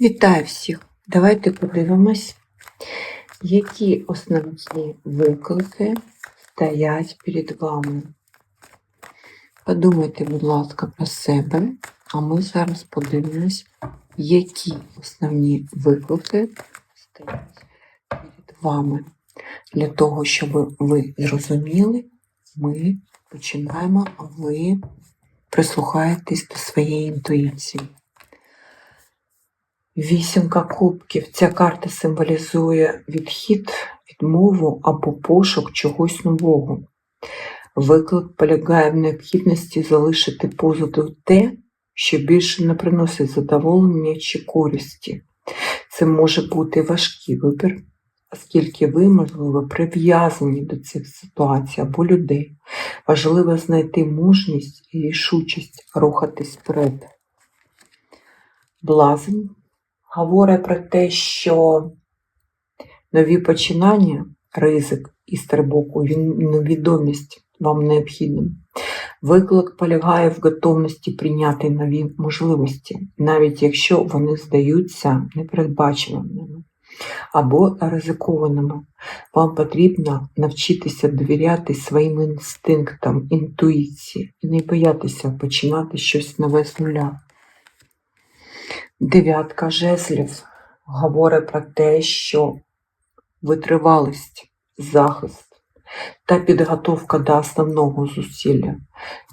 Вітаю всіх! Давайте подивимось, які основні виклики стоять перед вами. Подумайте, будь ласка, про себе, а ми зараз подивимось, які основні виклики стоять перед вами. Для того, щоб ви зрозуміли, ми починаємо, а ви прислухаєтесь до своєї інтуїції. Вісімка кубків. Ця карта символізує відхід, відмову або пошук чогось нового. Виклик полягає в необхідності залишити позаду те, що більше не приносить задоволення чи користі. Це може бути важкий вибір, оскільки ви, можливо, прив'язані до цих ситуацій або людей. Важливо знайти мужність і рішучість рухатись вперед. Блазень говорить про те, що нові починання, ризик і стрибок у невідомість вам необхідним. Виклик полягає в готовності прийняти нові можливості, навіть якщо вони здаються непередбачуваними або ризикованими. Вам потрібно навчитися довіряти своїм інстинктам, інтуїції і не боятися починати щось нове з нуля. Дев'ятка жезлів говорить про те, що витривалість, захист та підготовка до основного зусилля.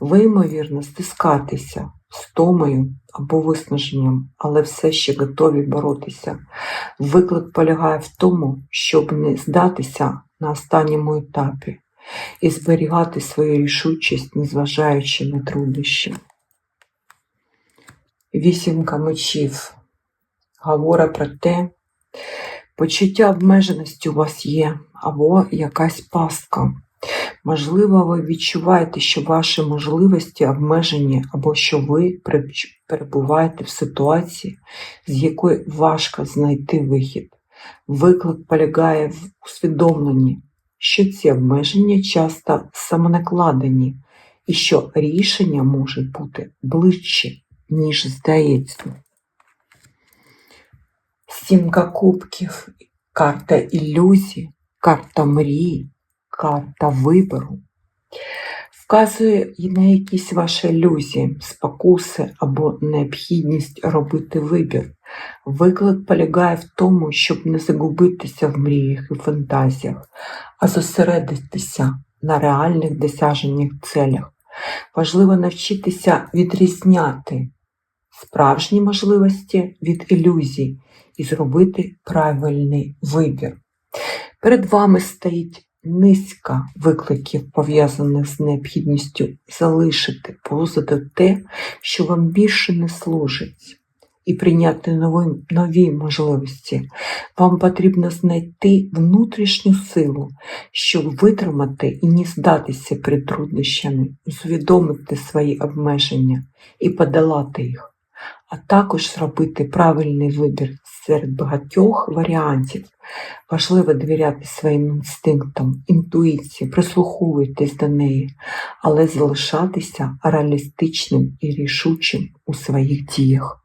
Ви, ймовірно, стискатися стомою або виснаженням, але все ще готові боротися. Виклик полягає в тому, щоб не здатися на останньому етапі і зберігати свою рішучість, незважаючи на труднощі. Вісімка мечів говорить про те, почуття обмеженості у вас є, або якась пастка. Можливо, ви відчуваєте, що ваші можливості обмежені, або що ви перебуваєте в ситуації, з якої важко знайти вихід. Виклик полягає в усвідомленні, що ці обмеження часто самонакладені, і що рішення може бути ближче, ніж здається. Сімка кубків, карта ілюзій, карта мрії, карта вибору. Вказує і на якісь ваші ілюзії, спокуси або необхідність робити вибір. Виклик полягає в тому, щоб не загубитися в мріях і фантазіях, а зосередитися на реальних досяжених целях. Важливо навчитися відрізняти справжні можливості від ілюзій і зробити правильний вибір. Перед вами стоїть низка викликів, пов'язаних з необхідністю залишити позаду те, що вам більше не служить, і прийняти нові, нові можливості. Вам потрібно знайти внутрішню силу, щоб витримати і не здатися перед труднощами, усвідомити свої обмеження і подолати їх а також зробити правильний вибір серед багатьох варіантів. Важливо довіряти своїм інстинктам, інтуїції, прислуховуйтесь до неї, але залишатися реалістичним і рішучим у своїх діях.